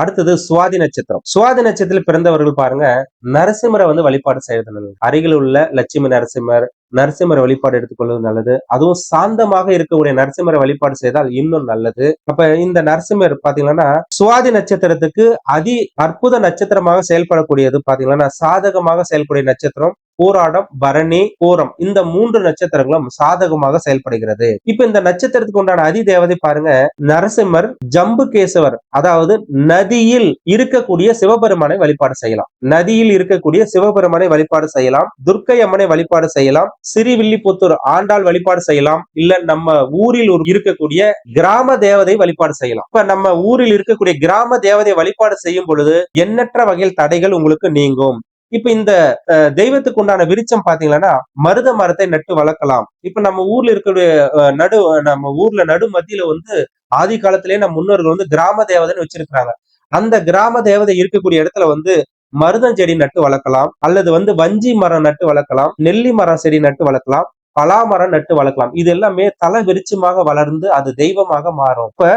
அடுத்தது சுவாதி நட்சத்திரம். சுவாதி நட்சத்திரத்தில் பிறந்தவர்கள் பாருங்க நரசிம்மரை வந்து வழிபாடு செய்யறது நல்லது. அருகில் உள்ள லட்சுமி நரசிம்மர் நரசிம்மரை வழிபாடு எடுத்துக்கொள்வது நல்லது. அதுவும் சாந்தமாக இருக்கக்கூடிய நரசிம்மரை வழிபாடு செய்தால் இன்னும் நல்லது. அப்ப இந்த நரசிம்மர் பாத்தீங்கன்னா சுவாதி நட்சத்திரத்துக்கு அதி அற்புத நட்சத்திரமாக செயல்படக்கூடியது பாத்தீங்கன்னா சாதகமாக செயல்படக்கூடிய நட்சத்திரம் போராடம் பரணி கோரம் இந்த மூன்று நட்சத்திரங்களும் சாதகமாக செயல்படுகிறது. இப்ப இந்த நட்சத்திரத்துக்கு உண்டான அதி தேவதை பாருங்க. நரசிம்மர் ஜம்புகேசவர் அதாவது நதியில் இருக்கக்கூடிய சிவபெருமானை வழிபாடு செய்யலாம். நதியில் இருக்கக்கூடிய சிவபெருமானை வழிபாடு செய்யலாம். துர்க்கை அம்மனை வழிபாடு செய்யலாம். சிறிவில்லிபுத்தூர் ஆண்டாள் வழிபாடு செய்யலாம். இல்ல நம்ம ஊரில் இருக்கக்கூடிய கிராம தேவதை வழிபாடு செய்யலாம். இப்ப நம்ம ஊரில் இருக்கக்கூடிய கிராம தேவதை வழிபாடு செய்யும் பொழுது எண்ணற்ற வகையில் தடைகள் உங்களுக்கு நீங்கும். இப்ப இந்த தெய்வத்துக்கு உண்டான விருச்சம் பாத்தீங்கன்னா மருத மரத்தை நட்டு வளர்க்கலாம். இப்ப நம்ம ஊர்ல இருக்கக்கூடிய நடு நம்ம ஊர்ல நடு மத்தியில வந்து ஆதி காலத்திலேயே நம்ம முன்னோர்கள் வந்து கிராம தேவதைன்னு வச்சிருக்கிறாங்க. அந்த கிராம தேவதை இருக்கக்கூடிய இடத்துல வந்து மருதம் செடி நட்டு வளர்க்கலாம். அல்லது வந்து வஞ்சி மரம் நட்டு வளர்க்கலாம். நெல்லி மரம் செடி நட்டு வளர்க்கலாம். பலாமரம் நட்டு வளர்க்கலாம். இது எல்லாமே தலை விருச்சமாக வளர்ந்து அது தெய்வமாக மாறும். இப்ப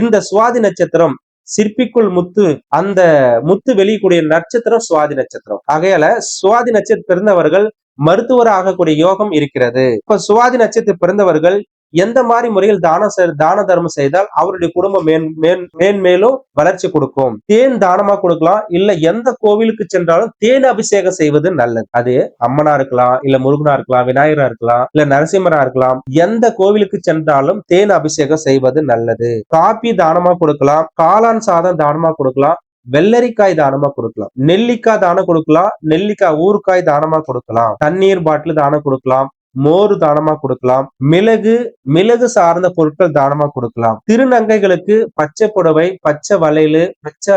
இந்த சுவாதி நட்சத்திரம் சிற்பிக்குள் முத்து அந்த முத்து வெளியக்கூடிய நட்சத்திரம் சுவாதி நட்சத்திரம். ஆகையால சுவாதி நட்சத்திரம் பிறந்தவர்கள் மருத்துவர் ஆகக்கூடிய யோகம் இருக்கிறது. இப்ப சுவாதி நட்சத்திரம் பிறந்தவர்கள் எந்த மாதிரி முறையில் தானம் தான தர்மம் செய்தால் அவருடைய குடும்பம் மேன் மேன் மேன்மேலும் வளர்ச்சி கொடுக்கும். தேன் தானமா கொடுக்கலாம் இல்ல எந்த கோவிலுக்கு சென்றாலும் தேன் அபிஷேகம் செய்வது நல்லது. அது அம்மனா இருக்கலாம் இல்ல முருகனா இருக்கலாம் விநாயகரா இருக்கலாம் இல்ல நரசிம்மரா இருக்கலாம் எந்த கோவிலுக்கு சென்றாலும் தேன் அபிஷேகம் செய்வது நல்லது. காப்பி தானமா கொடுக்கலாம் காளான் சாதம் தானமா கொடுக்கலாம் வெள்ளரிக்காய் தானமா கொடுக்கலாம் நெல்லிக்காய் தானம் கொடுக்கலாம் நெல்லிக்காய் ஊறுக்காய் தானமா கொடுக்கலாம் தண்ணீர் பாட்டில் தானம் கொடுக்கலாம் மோர் தானமா கொடுக்கலாம். மிளகு மிளகு சார்ந்த பொருட்கள் தானமா கொடுக்கலாம். திருநங்கைகளுக்கு பச்சை புடவை பச்சை வளையல் பச்சை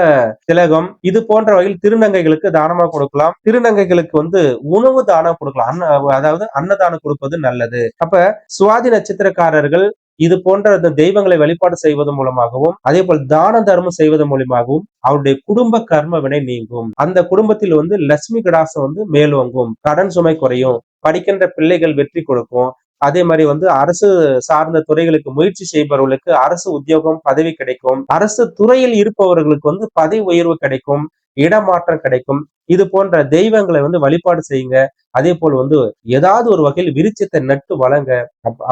திலகம் இது போன்ற வகையில் திருநங்கைகளுக்கு தானமா கொடுக்கலாம். திருநங்கைகளுக்கு வந்து உணவு தானம் கொடுக்கலாம். அன்ன அதாவது அன்னதானம் கொடுப்பது நல்லது. அப்ப சுவாதி நட்சத்திரக்காரர்கள் இது போன்ற அந்த தெய்வங்களை வழிபாடு செய்வதன் மூலமாகவும் அதே போல் தான தர்மம் செய்வதன் மூலமாகவும் அவருடைய குடும்ப கர்ம வினை நீங்கும். அந்த குடும்பத்தில் வந்து லட்சுமி கடாசம் வந்து மேலோங்கும். கடன் சுமை குறையும். படிக்கின்ற பிள்ளைகள் வெற்றி கொடுக்கும். அதே மாதிரி வந்து அரசு சார்ந்த துறைகளுக்கு முயற்சி செய்பவர்களுக்கு அரசு உத்தியோகம் பதவி கிடைக்கும். அரசு துறையில் இருப்பவர்களுக்கு வந்து பதவி உயர்வு கிடைக்கும். இடமாற்றம் கிடைக்கும். இது போன்ற தெய்வங்களை வந்து வழிபாடு செய்யுங்க. அதே போல் வந்து ஏதாவது ஒரு வகையில் விருச்சத்தை நட்டு வளங்க.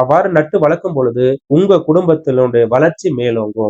அவ்வாறு நட்டு வளர்க்கும் பொழுது உங்க குடும்பத்தினுடைய வளர்ச்சி மேலோங்கும்.